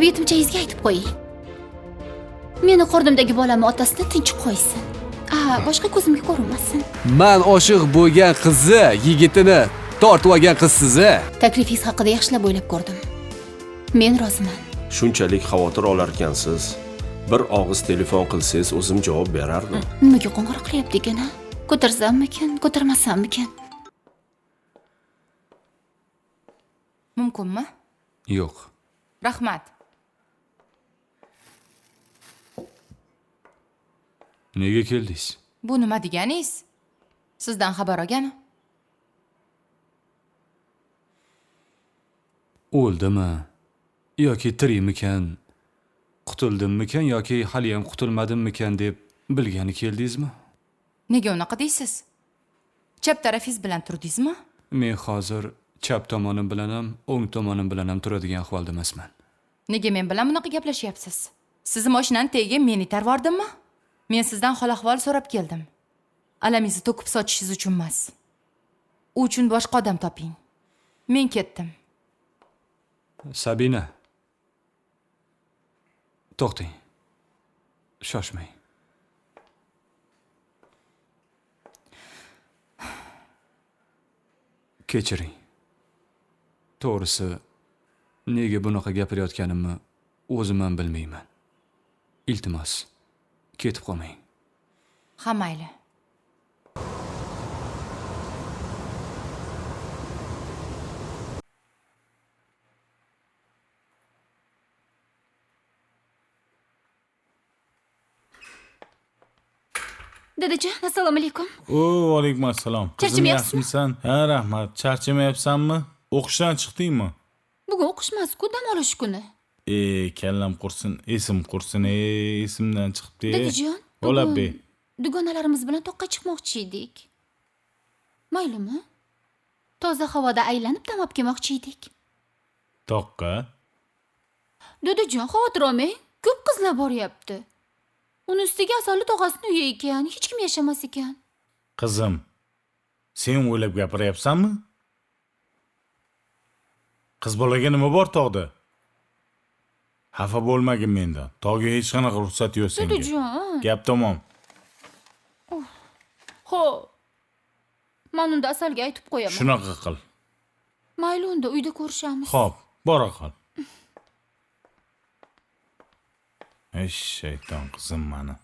bu yetimchangizga aytib qo'ying. Meni qornimdagi bolamni otasini tinch qo'ysin. A boshqa ko'zimga ko'rinmasin. Man oshiq bo'lgan qizi yigitini tortib olgan qizsiz a taklifingiz haqida yaxshilab o'ylab ko'rdim. Men roziman. Shunchalik xavotir olarkansiz. Bir og'iz telefon qilsangiz o'zim javob berardim. Nimaga qo'ng'iroq qilyapti ekan a ko'tarsammikin ko'tarmasammikin mumkinmi? Yo'q. Rahmat nega keldingiz? Bu nima deganingiz? Sizdan xabar olgani o'ldimi? Yoki tirikmikan qutuldimmikan yoki haliyam qutulmadimmikan deb bilgani keldingizmi? Nega unaqa deysiz? Chap tarafingiz bilan turdingizmi? Men hozir chap tomonim bilan ham o'ng tomonim bilan ham turadigan ahvolda emasman. Nega men bilan bunaqa gaplashyapsiz? Sizni moshinani tagiga men itarbordimmi men sizdan hol ahvol so'rab keldim. Alamingizni to'kib sochishingiz uchun emas. U uchun boshqa odam toping. Men ketdim. Sabina. To'xtang shoshmang. Kechiring. To'g'risi nega bunaqa gapirayotganimni o'zim ham bilmayman. Iltimos. Ketib qolmang ha mayli dadajon assalomu alaykum o alaykum assalom Charchamayapsizmi? ha rahmat charchamayapsanmi o'qishdan chiqdingmi bugun o'qish emasku dam olish kuni e kallam qursin esim qursin e esimdan chiqibdi dadajon bugun dugonalarimiz bilan toqqa chiqmoqchi edik maylimi toza havoda aylanib dam olib kelmoqchi edik toqqa dadajon xavotir olmang ko'p qizlar boryapti uni ustiga asalli tog'asini uyi ekan hech kim yashamas ekan qizim sen o'ylab gapiryapsanmi qiz bolaga nima bor tog'da xafa bo'lmagin mendan tog'ga hech qanaqa ruxsat yo'q senga. Dadajon gap tamom. Ho'p man unda asalga aytib qo'yaman. Shunaqa qil. Mayli unda uyda ko'rishamiz. Xo'p, bora qol. Ey shayton qizim mani.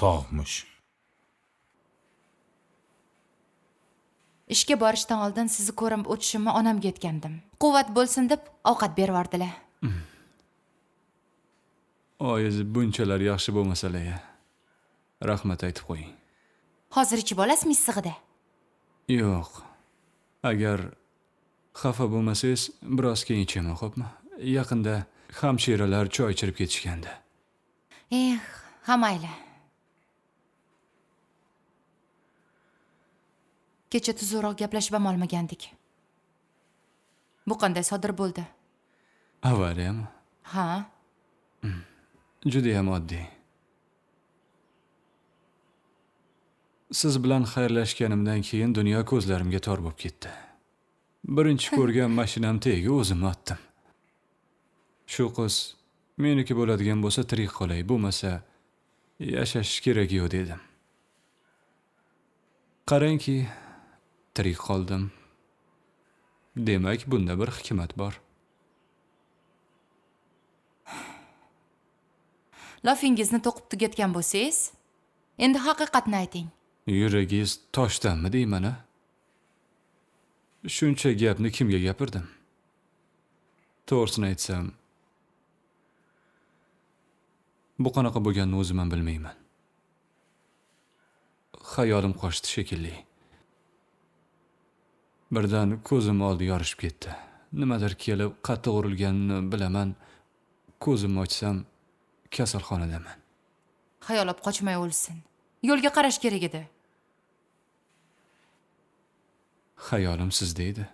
Tog'mish. Ishga borishdan oldin sizni ko'rib o'tishimni onamga aytgandim quvvat bo'lsin deb ovqat bervordilar oyiz bunchalar yaxshi bo'lmasalar rahmat aytib qo'ying. Hozir ichib olasizmi issig'ida yo'q. Agar xafa bo'lmasangiz biroz keyin ichaman xo'pmi? Yaqinda hamshiralar choy ichirib ketishgandi. Eh ha mayli kecha tuzukroq gaplashib ham olmagandik. Bu qanday sodir bo'ldi? Avariyami? Ha? Judayam oddiy. Siz bilan xayrlashganimdan keyin dunyo ko'zlarimga tor bo'lib ketdi. Birinchi ko'rgan mashinam tagiga o'zim otdim. Shu qiz meniki bo'ladigan bo'lsa tirik qolay bo'lmasa yashash kerak yo'q dedim. Qarangki tirik qoldim. Demak bunda bir hikmat bor. Lofingizni to'qib tugatgan bo'lsangiz endi haqiqatni ayting. Yuragingiz toshdanmi deyman a shuncha gapni kimga gapirdim? To'g'risini aytsam bu qanaqa bo'lganini o'zim ham bilmayman. Xayolim qochdi shekilli birdan ko'zim oldi yorishib ketdi. Nimadir kelib qattiq urilganini bilaman. Ko'zimni ochsam kasalxonadaman. Xayolab qochmay o'lsin. Yo'lga qarash kerak edi. Xayolim sizda edi.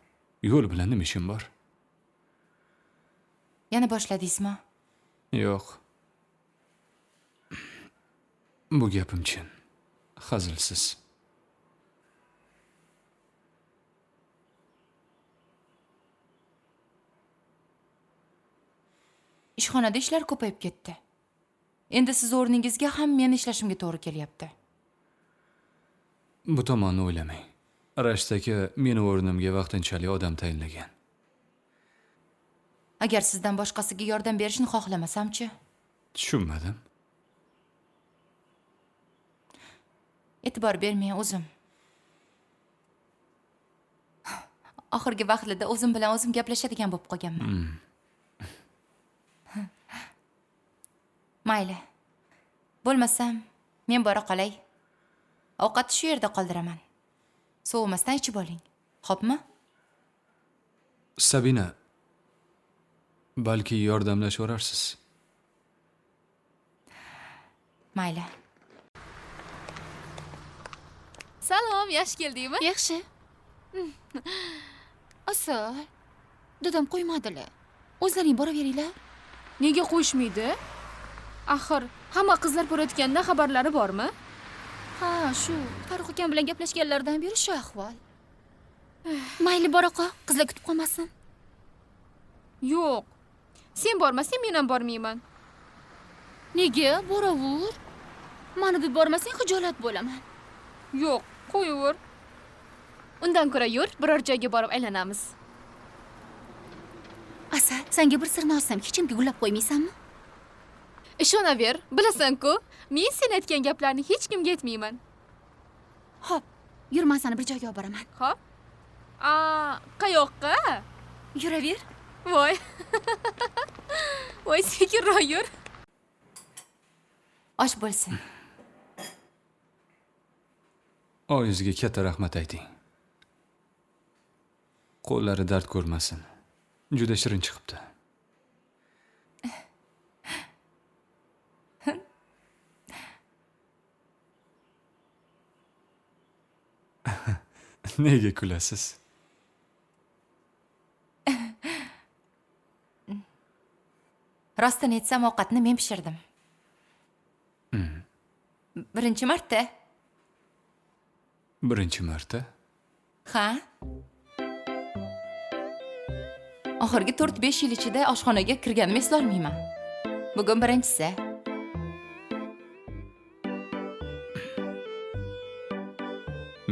Yo'l bilan nima ishim bor? Yana boshladingizmi? Yo'q. Bu gapim chin. Hazilsiz ishxonada ishlar ko'payib ketdi endi siz o'rningizga ham men ishlashimga to'g'ri kelyapti Bu tomonni o'ylamang. Rashid aka meni o'rnimga vaqtinchalik odam tayinlagan. agar sizdan boshqasiga yordam berishni xohlamasamchi Tushunmadim. e'tibor bermang o'zim oxirgi vaqtlarda o'zim bilan o'zim gaplashadigan bo'lib qolganman mayli bo'lmasam men bora qolay ovqatni shu yerda qoldiraman sovimasdan ichib oling xo'pmi Sabina, balki yordamlashaverarsiz. mayli Salom, yaxshi keldingmi? Yaxshi. Asal. Dadam qo'ymadilar. O'zlaring boraveringlar. Nega qo'yishmaydi? Axir hamma qizlar ko'rayotganda xabarlari bormi? Ha, shu Farruh akam bilan gaplashganlaridan beri shu ahvol. Mayli bora qol, qizlar kutib qolmasin. Yo'q. Sen bormasang men ham bormayman. Nega? Boravur. Mani deb bormasang xijolat bo'laman. Yo'q, qo'yaver. Undan ko'ra yur, biror joyga borib aylanamiz. Asal, senga bir sirni ochsam, hech kimga gullab qo'ymaysanmi? Ishonaver, bilasan-ku, men sen aytgan gaplarni hech kimga aytmayman. Hop, yur men seni bir joyga olib boraman. Xo'p? A, qayoqqa? Yuraver. Voy. Voy, sekinroq yur. osh bo'lsin Oyizga katta rahmat ayting. Qo'llari dard ko'rmasin. Juda shirin chiqibdi. Nega kulasiz? rostini aytsam ovqatni men pishirdim. Birinchi marta. Birinchi marta. ha? Oxirgi to'rt besh yil ichida oshxonaga kirganimni eslolmayman bugun birinchisi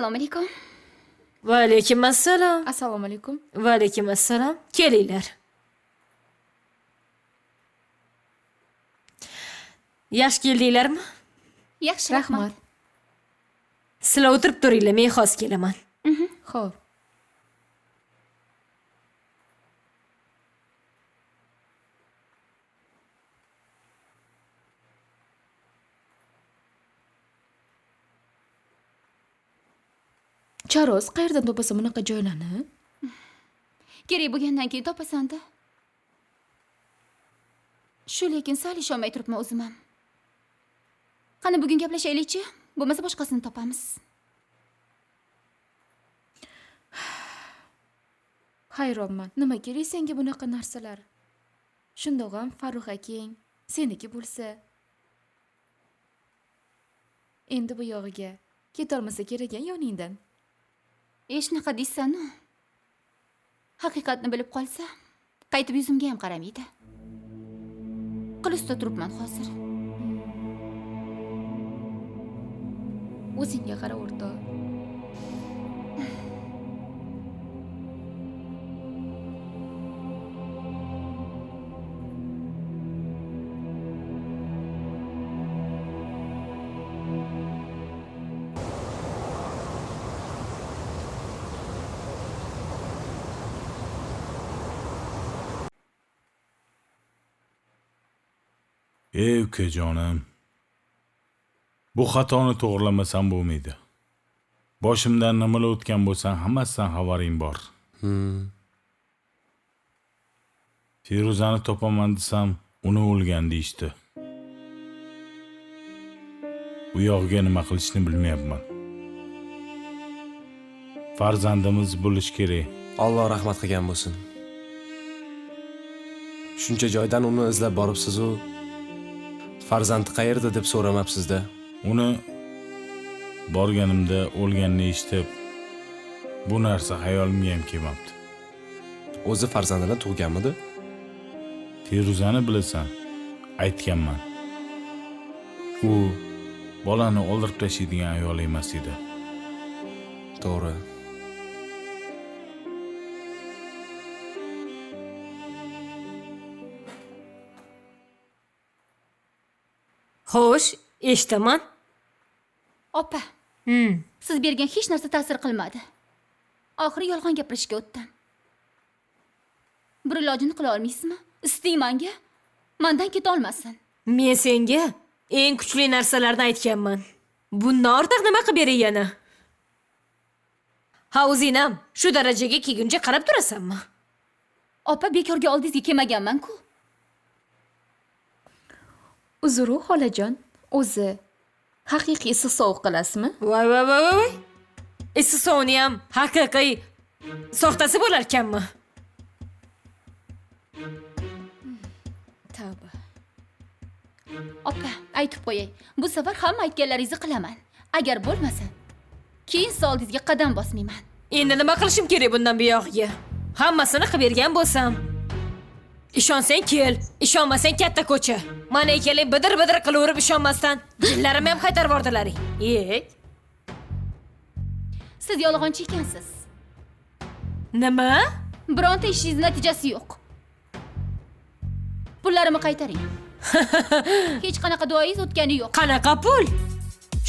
Assalamu alaikum. Ve aleyküm assalam. Assalamu alaikum. Ve aleyküm assalam. Keliler. Yaş keldiler mi? Yaxshi, rahmat. Sizlar o'tirib turinglar, men hozir kelaman. Xo'p. Charos qayerdan topasan bunaqa joylarni? Kerak bo'lgandan keyin topasan-da. Shu lekin sal ishonmay turibman o'zim ham. Qani bugun gaplashaylikchi? Bo'lmasa boshqasini topamiz. Hayronman. Nima kerak senga bunaqa narsalar? Shundoq ham Farruh akang seniki bo'lsa. Endi bu yog'iga ketolmasa kerak yoningdan. Hech naqa deysanu Haqiqatni bilib qolsa, qaytib yuzimga ham qaramaydi. Qilisda turibman hozir. O'zingga qara o'rtoq. Ey ukajonim bu xatoni to'g'irlamasam bo'lmaydi. Boshimdan nimalar o'tgan bo'lsa hammasidan xabaring bor. Feruzani topaman desam uni o'lgan deyishdi. Bu yog'iga nima qilishni bilmayapman. Farzandimiz bo'lishi kerak. Alloh rahmat qilgan bo'lsin. Shuncha joydan uni izlab boribsizu farzandi qayerda deb so'ramabsizda? Uni borganimda o'lganini eshitib bu narsa xayolimga ham kelmabdi. O'zi farzandini tug'ganmidi? Feruzani bilasan aytganman. U bolani o'ldirib tashlaydigan ayol emas edi. To'g'ri xo'sh eshitaman. Opa siz bergan hech narsa ta'sir qilmadi. Oxiri yolg'on gapirishga o'tdim. Bir ilojini qila olmaysizmi? Isting manga. Mandan ketolmasin men senga eng kuchli narsalarni aytganman. Bundan ortiq nima qilib beray yana? Ha o'zinam shu darajaga kelguncha qarab turasanmi? Opa bekorga oldingizga kelmaganman-ku uzru xolajon o'zi. Haqiqiy issiq sovuq qilasizmi? Voy voy voy voy voy. Issiqsovni ham haqiqiy soxtasi bo'larkanmi? Tavba. Opa aytib qo'yay. Bu safar hamma aytganlaringizni qilaman. Agar bo'lmasa keyin siz oldingizga qadam bosmayman. Endi nima qilishim kerak bundan buyog'iga hammasini qilib bergan bo'lsam ishonsang kel ishonmasang katta ko'cha. Mana ikkalang bidir bidir qilaverib ishonmasdan jillarimni ham qaytarib yubordilaring ey siz yolg'onchi ekansiz. Nima? Bironta ishingiz natijasi yo'q. Pullarimni qaytaring. Hech qanaqa duoyingiz o'tgani yo'q. Qanaqa pul?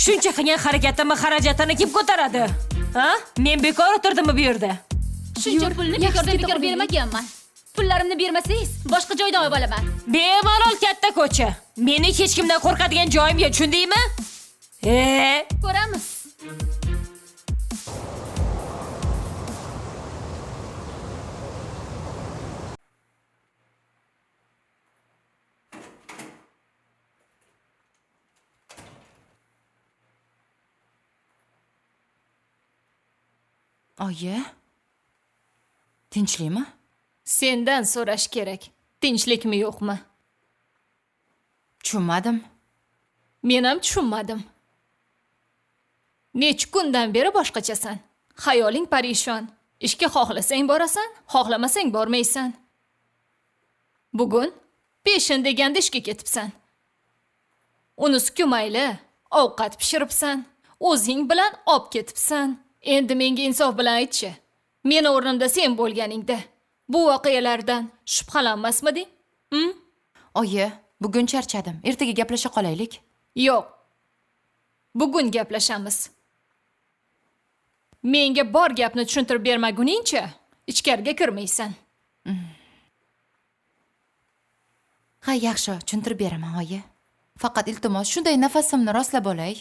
Shuncha qilgan harakatimni xarajatini kim ko'taradi? Ha? Men bekor o'tirdimmi bu yerda? Shuncha pulni bekordan bekor bermaganman pullarimni bermasangiz boshqa joydan olib olaman bemalol katta ko'cha meni hech kimdan qo'rqadigan joyim yo'q tushundingmi e ko'ramiz oyi tinchlikmi sendan so'rash kerak. Tinchlikmi yo'qmi? Tushunmadim. Men ham tushunmadim. Necha kundan beri boshqachasan. Xayoling parishon. Ishga xohlasang borasan xohlamasang bormaysan. Bugun peshin deganda ishga ketibsan. Unisiku mayli ovqat pishiribsan. O'zing bilan olib ketibsan. Endi menga insof bilan aytchi. Meni o'rnimda sen bo'lganingda bu voqealardan shubhalanmasmiding hm? oyi bugun charchadim ertaga gaplasha qolaylik Yo'q. Bugun gaplashamiz. Menga bor gapni tushuntirib bermaguningcha ichkariga kirmaysan. ha yaxshi tushuntirib beraman oyi faqat iltimos shunday nafasimni rostlab olay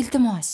iltimos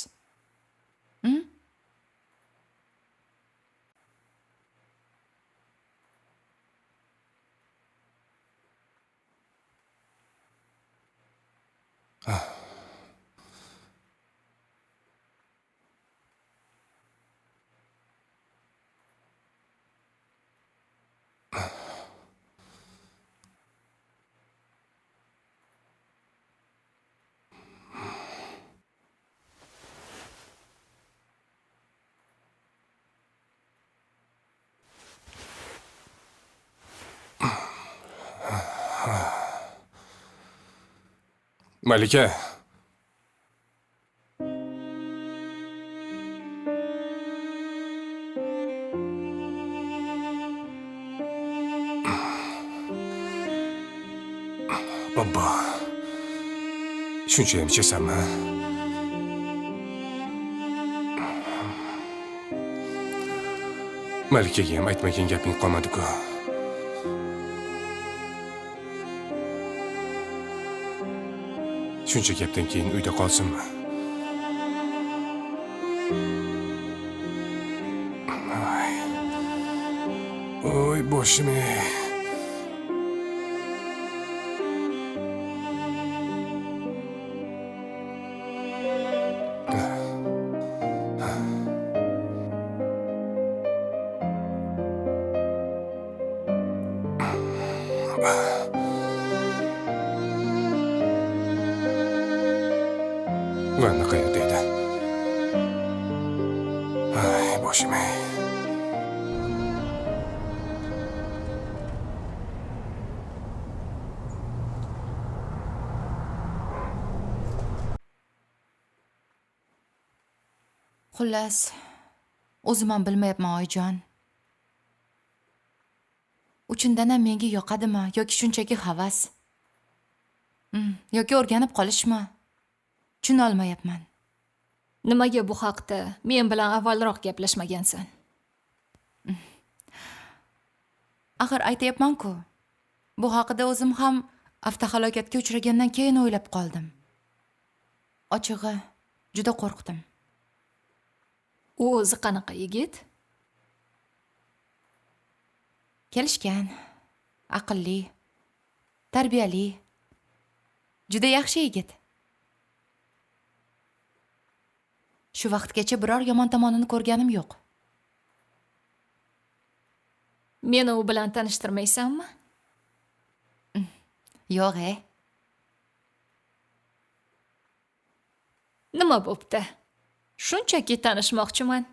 Malike. Baba. Düşüneceğim içesem ha. Malike'ye etmekin yapın komadık o. shuncha gapdan keyin uyda qolsinmi Ay. oy boshim ey xullas o'zim ham bilmayapman oyijon. Uchundan ham menga yoqadimi yoki shunchaki havas? Mm, yoki o'rganib qolishmi? Tushunolmayapman. Nimaga bu haqda? Men bilan avvalroq gaplashmagansan? axir aytyapman-ku bu haqida o'zim ham avtohalokatga uchragandan keyin o'ylab qoldim. Ochig'i juda qo'rqdim U o'zi qanaqa yigit? kelishgan aqlli tarbiyali juda yaxshi yigit shu vaqtgacha biror yomon tomonini ko'rganim yo'q Meni u bilan tanishtirmaysanmi? yo'q e Nima bo'pti? Shunchaki tanishmoqchiman.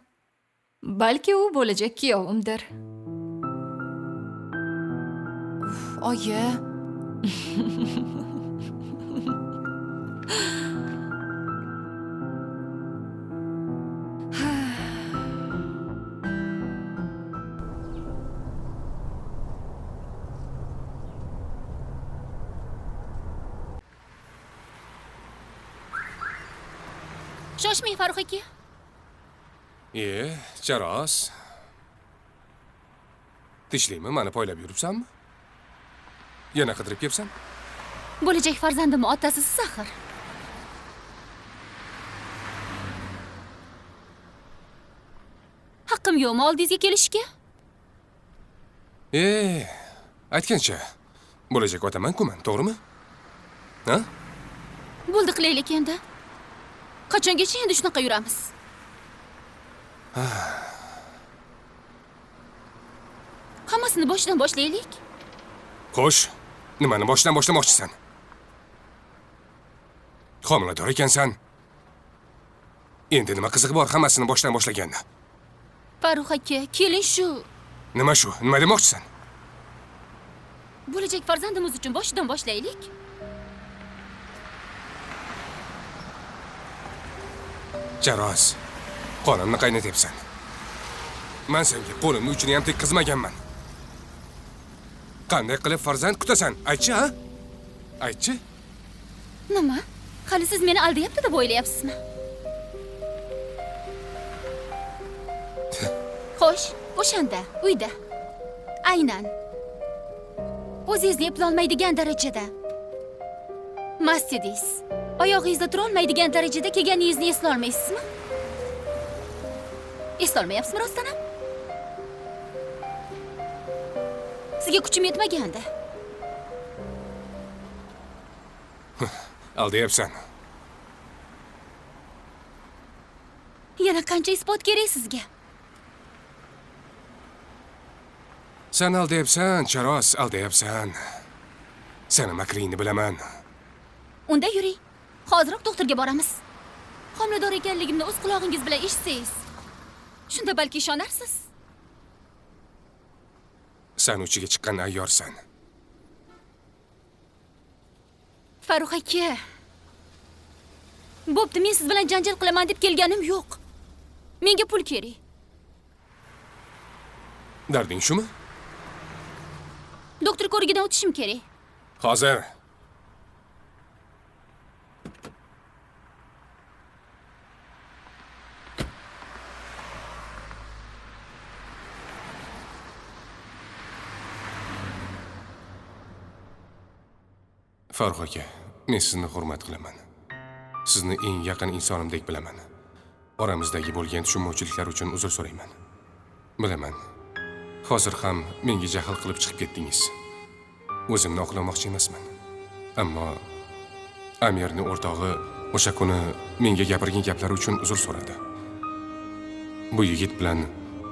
Balki u bo'lajak kuyovimdir. oyi shoshmang farruh aka e charos tinchlikmi mani poylab yuribsanmi yana qidirib kelibsan bo'lajak farzandimni otasisiz axir haqqim yo'qmi oldingizga kelishga? E aytgancha bo'lajak otaman-ku man to'g'rimi? Ha? Bo'ldi qilaylik endi qachongacha endi shunaqa yuramiz. Hammasini boshidan boshlaylik. Xo'sh nimani boshdan boshlamoqchisan? Homilador ekansan. Endi nima qizig'i bor hammasini boshdan boshlaganda farruh aka keling shu. Nima shu? Nima demoqchisan? Bo'lajak farzandimiz uchun boshidan boshlaylik jaroz qonimni qaynatyapsan man senga qo'limni uchini ham tekkizmaganman. Qanday qilib farzand kutasan? Aytchi a aytchi? Nima? Hali siz meni aldayapti deb o'ylayapsizmi? Xo'sh o'shanda uyda. Aynan. O'zingizni eplolmaydigan darajada. Mast edingiz oyog'ingizda turolmaydigan darajada kelganingizni eslolmaysizmi? Eslolmayapsizmi rostdan ham? Sizga kuchim yetmagandi aldayapsan. Yana qancha isbot kerak sizga? San aldayapsan charoz aldayapsan. Seni makringni bilaman. Unda yuring hoziroq doktorga boramiz. Homilador ekanligimni o'z qulog'ingiz bilan eshitsangiz shunda balki ishonarsiz. San uchiga chiqqan ayyorsan. Farruh aka bo'pti men siz bilan janjal qilaman deb kelganim yo'q. Menga pul kerak. Darding shumi? Doktor ko'rigidan o'tishim kerak. Hozir farruh aka men sizni hurmat qilaman. Sizni eng yaqin insonimdek bilaman. Oramizdagi bo'lgan tushunmovchiliklar uchun uzr so'rayman. Bilaman hozir ham menga jahl qilib chiqib ketdingiz. O'zimni oqlamoqchi emasman. Ammo amirni o'rtog'i o'sha kuni menga gapirgan gaplari uchun uzr so'radi. Bu yigit bilan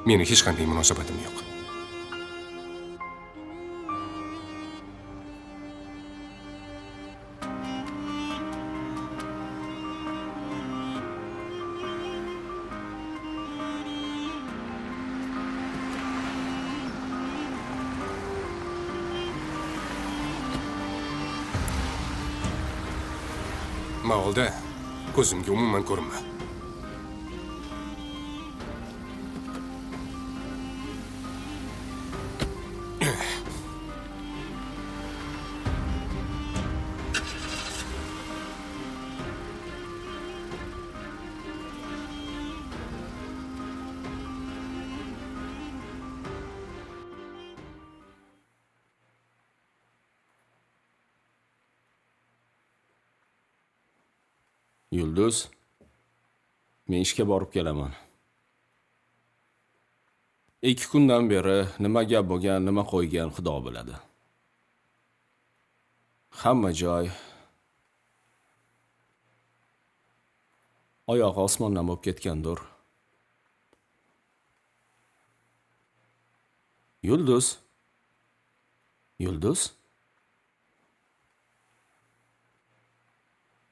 meni hech qanday munosabatim yo'q. Gözüm yumum ben. Yulduz men ishga borib kelaman ikki kundan beri nima gap bo'lgan nima qo'ygan xudo biladi. Hamma joy. Oyog'i osmondan bo'lib ketgandir yulduz yulduz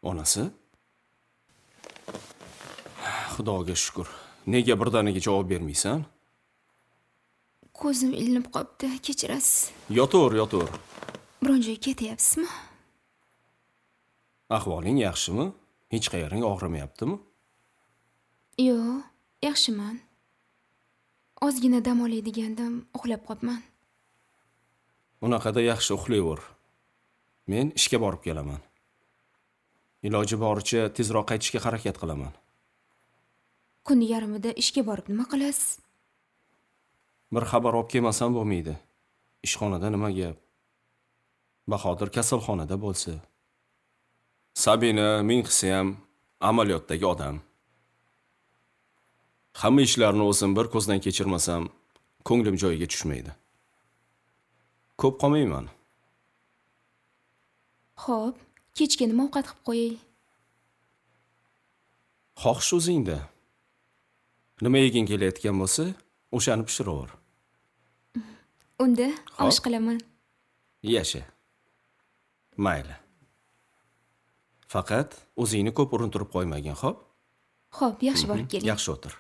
onasi xudoga shukur. Nega birdaniga javob bermaysan? Ko'zim ilinib qolibdi kechirasiz. Yotaver yotaver biron joyga ketyapsizmi? Ahvoling yaxshimi? Hech qayering og'rimayaptimi? Yo'q yaxshiman. Ozgina dam olay degandim uxlab qolibman. Unaqada yaxshi uxlayver men ishga borib kelaman. Iloji boricha tezroq qaytishga harakat qilaman kun yarmida ishga borib nima qilasiz? Bir xabar olib kelmasam bo'lmaydi. Ishxonada nima gap? Bahodir kasalxonada bo'lsa. Sabina ming ham amaliyotdagi odam. Hamma ishlarni o'zim bir ko'zdan kechirmasam ko'nglim joyiga tushmaydi. Ko'p qolmayman. Ho'p kechga nima ovqat qilib qo'yay xohish o'zingda nima yeging kelayotgan bo'lsa o'shani pishiraver unda Xo'p. osh qilaman. Yasha. Mayli. Faqat o'zingni ko'p urintirib qo'ymagin xo'p? Ho'p yaxshi borib keling. yaxshi o'tir.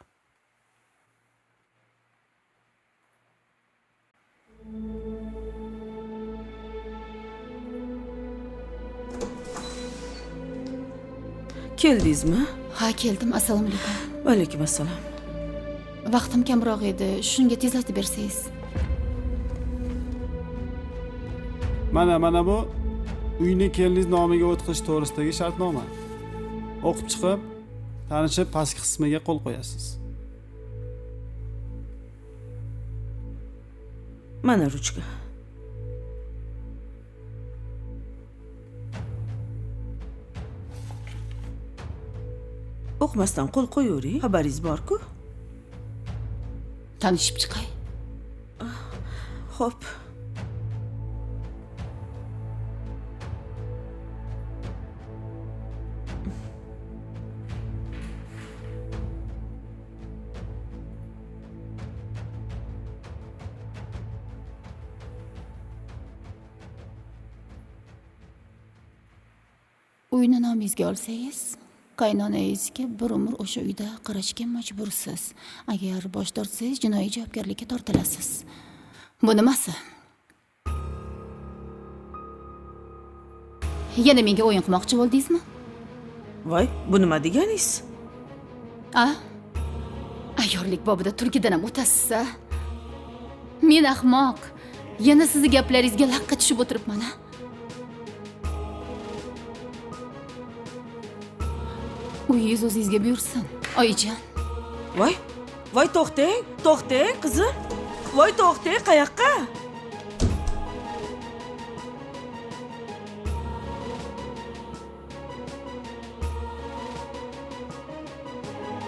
Keldingizmi? Ha keldim. Assalomu alaykum. Vaalaykum assalom vaqtim kamroq edi. Shunga tezlatib bersangiz. Mana mana bu uyni keliniz nomiga o'tqizish to'g'risidagi shartnoma. O'qib chiqib tanishib pastki qismiga qo'l qo'yasiz. Mana ruchka. O'qimasdan qo'l qo'yavering. Xabaringiz borku tanishib chiqay ho'p. Uyni nomingizga olsangiz qaynonangizga bir umr o'sha uyda qarashga majbursiz. Agar bosh tortsangiz jinoiy javobgarlikka tortilasiz. Bu nimasi? Yana menga o'yin qilmoqchi bo'ldingizmi? Voy bu nima deganingiz? A ayyorlik bobida turkidan ham o'tasiz a men ahmoq yana sizni gaplaringizga laqqa tushib o'tiribman a uyingiz o'zingizga buyursin. Oyijon. Voy voy to'xtang to'xtang qizim. Voy to'xtang qayoqqa?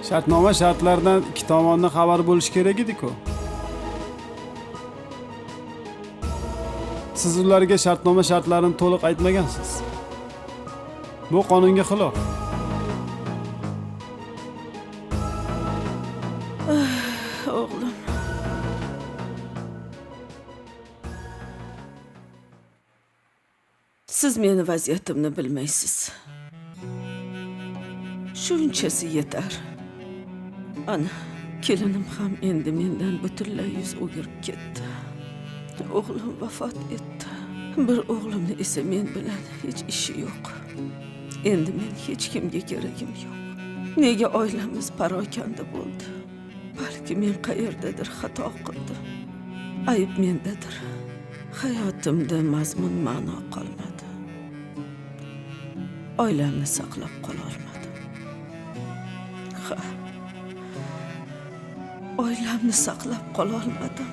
Shartnoma shartlaridan ikki tomonni xabari bo'lishi kerak edi-ku. siz ularga shartnoma shartlarini to'liq aytmagansiz. Bu qonunga xilof vaziyatimni bilmaysiz shunchasi yetar ana kelinim ham endi mendan butunlay yuz o'girib ketdi o'g'lim vafot etdi. Bir o'g'limni esa men bilan hech ishi yo'q endi men hech kimga keragim yo'q nega oilamiz parokanda bo'ldi balki men qayerdadir xato qildim ayb mendadir hayotimda mazmun ma'no qolmadi oilamni saqlab qololmadim ha. Oilamni saqlab qololmadim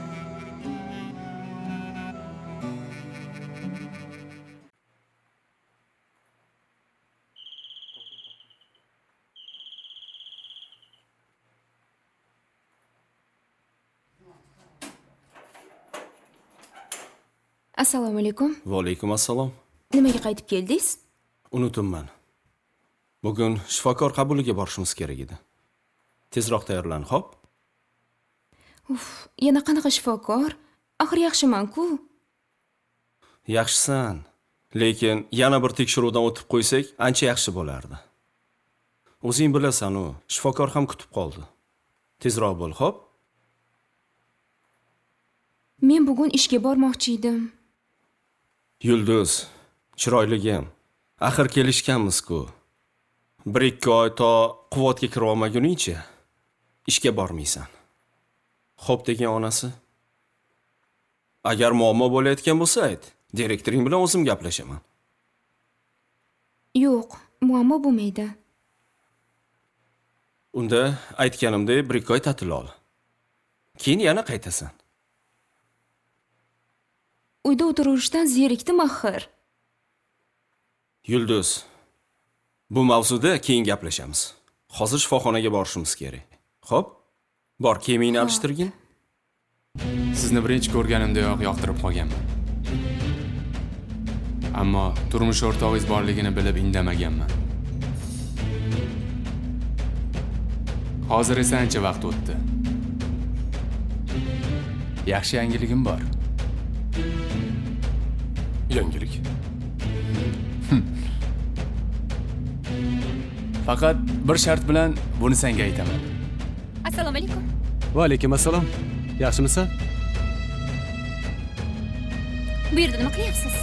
assalomu alaykum. Va alaykum assalom nimaga qaytib keldingiz unutibman bugun shifokor qabuliga borishimiz kerak edi. Tezroq tayyorlan xo'p? Uf yana qanaqa shifokor? Axir yaxshiman-ku. Yaxshisan. Lekin yana bir tekshiruvdan o'tib qo'ysak ancha yaxshi bo'lardi. O'zing bilasan-u shifokor ham kutib qoldi. Tezroq bo'l xo'p? Men bugun ishga bormoqchi edim. Yulduz chiroyligim axir kelishganmiz-ku. Bir ikki oy to quvvatga kirib olmaguningcha ishga bormaysan. Xo'p degan onasi. Agar muammo bo'layotgan bo'lsa ayt direktoring bilan o'zim gaplashaman. Yo'q muammo bo'lmaydi. Unda aytganimdek bir ikki oy ta'til ol. Keyin yana qaytasan. Uyda o'tirishdan zerikdim axir yulduz bu mavzuda keyin gaplashamiz. Hozir shifoxonaga borishimiz kerak. Xo'p bor kiyimingni alishtirgin. Sizni birinchi ko'rganimdayoq yoqtirib qolganman ammo turmush o'rtog'ingiz borligini bilib indamaganman. Hozir esa ancha vaqt o'tdi. Yaxshi yangiligim bor. Yangilik faqat bir shart bilan buni senga aytaman assalomu alaykum va alaykum assalom yaxshimisan bu yerda nima qilyapsiz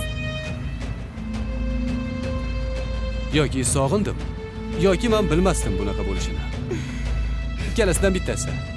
yoki sog'indim yoki man bilmasdim bunaqa bo'lishini ikkalasidan bittasi